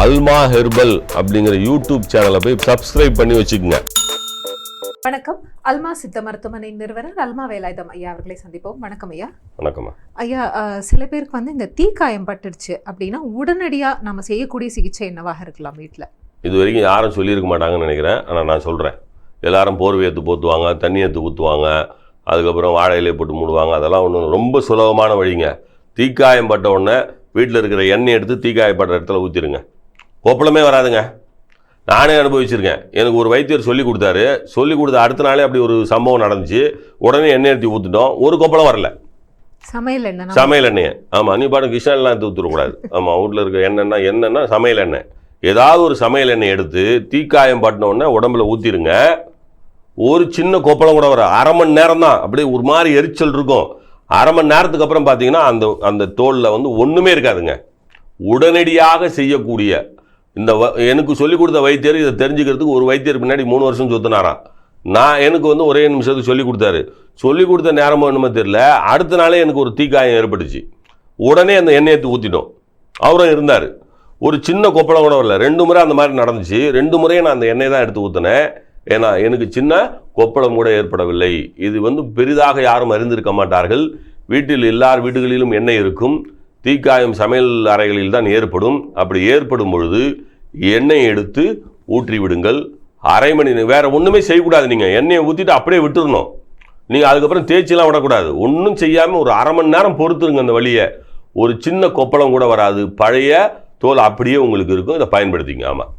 அல்மா herbal அப்படிங்கிற YouTube சேனலை போய் சப்ஸ்கிரைப் பண்ணி வச்சுக்கோங்க. வணக்கம். அல்மா சித்த மருத்துவமனை நிறுவனர் அல்மா வேலாயுதம் ஐயா அவர்களை சந்திப்போம். வணக்கம் ஐயா. வணக்கம்மா. ஐயா சில பேருக்கு வந்து இந்த தீக்காயம் பட்டுடுச்சு அப்படின்னா உடனடியா நம்ம செய்யக்கூடிய சிகிச்சை என்னவாக இருக்கலாம் வீட்ல? இது வரைக்கும் யாரும் சொல்லியிருக்க மாட்டாங்கன்னு நினைக்கிறேன். ஆனால் நான் சொல்கிறேன் எல்லாரும் போர்வை ஏற்று போத்துவாங்க தண்ணி ஏற்று ஊற்றுவாங்க அதுக்கப்புறம் வாழை இலையை போட்டு மூடுவாங்க. அதெல்லாம் ஒன்றும் ரொம்ப சுலபமான வழிங்க. தீக்காயம் பட்ட உடனே வீட்டில் இருக்கிற எண்ணெய் எடுத்து தீக்காயப்படுற இடத்துல ஊற்றிடுங்க கொப்பளமே வராதுங்க. நானே அனுபவிச்சிருக்கேன். எனக்கு ஒரு வைத்தியர் சொல்லி கொடுத்தாரு. சொல்லி கொடுத்த அடுத்த நாளே அப்படி ஒரு சம்பவம் நடந்துச்சு. உடனே எண்ணெய் எடுத்து ஊற்றிட்டோம் ஒரு கொப்பளம் வரல. சமையல் என்ன சமையல் எண்ணெய். ஆமாம் நீ பாட்டு கிருஷ்ணன்லாம் எடுத்து ஊற்றிடக்கூடாது ஆமாம் வீட்டில் இருக்க எண்ணெய்னா என்னென்னா சமையல் எண்ணெய். ஏதாவது ஒரு சமையல் எண்ணெய் எடுத்து தீக்காயம் பட்டின உடனே உடம்புல ஊற்றிருங்க ஒரு சின்ன கொப்பளம் கூட வர அரை மணி நேரம் தான். அப்படியே ஒரு மாதிரி எரிச்சல் இருக்கும். அரை மணி நேரத்துக்கு அப்புறம் பார்த்தீங்கன்னா அந்த அந்த தோலில் வந்து ஒன்றுமே இருக்காதுங்க. உடனடியாக செய்யக்கூடிய இந்த வ- எனக்கு சொல்லிக் கொடுத்த வைத்தியர் இதை தெரிஞ்சுக்கிறதுக்கு ஒரு வைத்தியர் பின்னாடி மூணு வருஷம் சொத்துனாராம். நான் எனக்கு வந்து ஒரே நிமிஷத்துக்கு சொல்லிக் கொடுத்தாரு. சொல்லிக் கொடுத்த நேரமோ என்னமோ தெரியல. அடுத்த நாளே எனக்கு ஒரு தீக்காயம் ஏற்பட்டுச்சு. உடனே அந்த எண்ணெயை ஊற்றிட்டோம் அவரும் இருந்தார். ஒரு சின்ன கொப்பளம் கூட வரல. ரெண்டு முறை அந்த மாதிரி நடந்துச்சு. ரெண்டு முறையும் நான் அந்த எண்ணெய் தான் எடுத்து ஊற்றினேன் ஏன்னா எனக்கு சின்ன கொப்பளம் கூட ஏற்படவில்லை. இது வந்து பெரிதாக யாரும் அறிந்திருக்க மாட்டார்கள். வீட்டில் எல்லார் வீடுகளிலும் எண்ணெய் இருக்கும். தீக்காயம் சமையல் அறைகளில் தான் ஏற்படும். அப்படி ஏற்படும் பொழுது எண்ணெய் எடுத்து ஊற்றி விடுங்கள் அரை மணி நேரம் வேற ஒன்றுமே செய்யக்கூடாது நீங்கள் எண்ணெயை ஊற்றிட்டு அப்படியே விட்டுடணும் நீங்கள் அதுக்கப்புறம் தேய்ச்சிலாம் விடக்கூடாது. ஒன்றும் செய்யாமல் ஒரு அரை மணி நேரம் பொறுத்துருங்க அந்த வழியை. ஒரு சின்ன கொப்பளம் கூட வராது. பழைய தோல் அப்படியே உங்களுக்கு இருக்கும். இதை பயன்படுத்திங்க. ஆமாம்